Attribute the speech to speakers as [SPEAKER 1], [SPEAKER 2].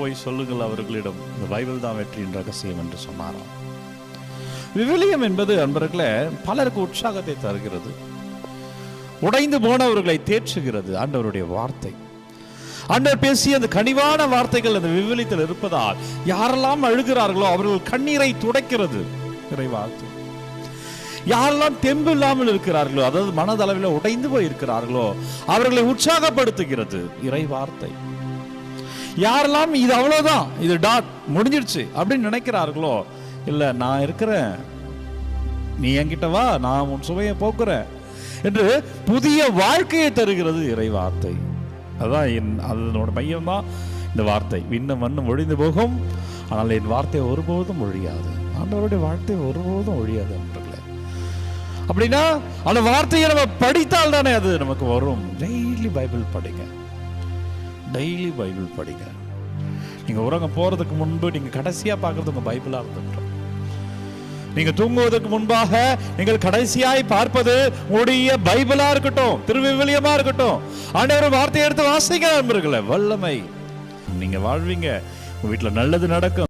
[SPEAKER 1] போய் சொல்லுங்கள் அவர்களிடம் இந்த பைபிள் தான் வெற்றியின் ரகசியம் என்று சொன்னாராம். விவிலியம் என்பது அன்பர்களே பலருக்கு உற்சாகத்தை தருகிறது. உடைந்து போனவர்களை தேற்றுகிறது ஆண்டவருடைய வார்த்தை. ஆண்டவர் பேசிய அந்த கனிவான வார்த்தைகள் அந்த விவிலியத்தில் இருப்பதால் யாரெல்லாம் அழுகிறார்களோ அவர்கள் கண்ணீரை துடைக்கிறது. இறைவார்த்தை யாரெல்லாம் தெம்பு இல்லாமல் இருக்கிறார்களோ அதாவது மனதளவில் உடைந்து போய் இருக்கிறார்களோ அவர்களை உற்சாகப்படுத்துகிறது. இறை வார்த்தை யாரெல்லாம் இது அவ்வளவுதான் இது டாட் முடிஞ்சிடுச்சு அப்படின்னு நினைக்கிறார்களோ இல்ல நான் இருக்கிறேன். நீ என்கிட்ட வா நான் உன் சுவையை போக்குறேன் என்று புதிய வாழ்க்கையை தருகிறது இறை வார்த்தை அதான் என் அதனோட மையம்தான் இந்த வார்த்தை. விண்ணும் வண்ணம் ஒழிந்து போகும் ஆனால் என் வார்த்தை ஒருபோதும் ஒழியாது. ஆண்டவருடைய வார்த்தை ஒருபோதும் ஒழியாது நண்பர்களே. அப்படின்னா அந்த வார்த்தையை நம்ம படித்தால் தானே அது நமக்கு வரும். டெய்லி பைபிள் படிங்க. டெய்லி பைபிள் படிங்க. நீங்க உறங்க போறதுக்கு முன்பு நீங்க கடைசியா பார்க்குறது உங்க பைபிளா இருந்துட்டோம் நீங்க தூங்குவதற்கு முன்பாக நீங்கள் கடைசியாய் பார்ப்பது உடைய பைபிளா இருக்கட்டும் திருவிவிலியமாக இருக்கட்டும். ஆண்டவர் வார்த்தையை எடுத்து வாசிங்க நண்பர்களே வல்லமை. நீங்க வாழ்வீங்க உங்க வீட்டுல நல்லது நடக்கும்.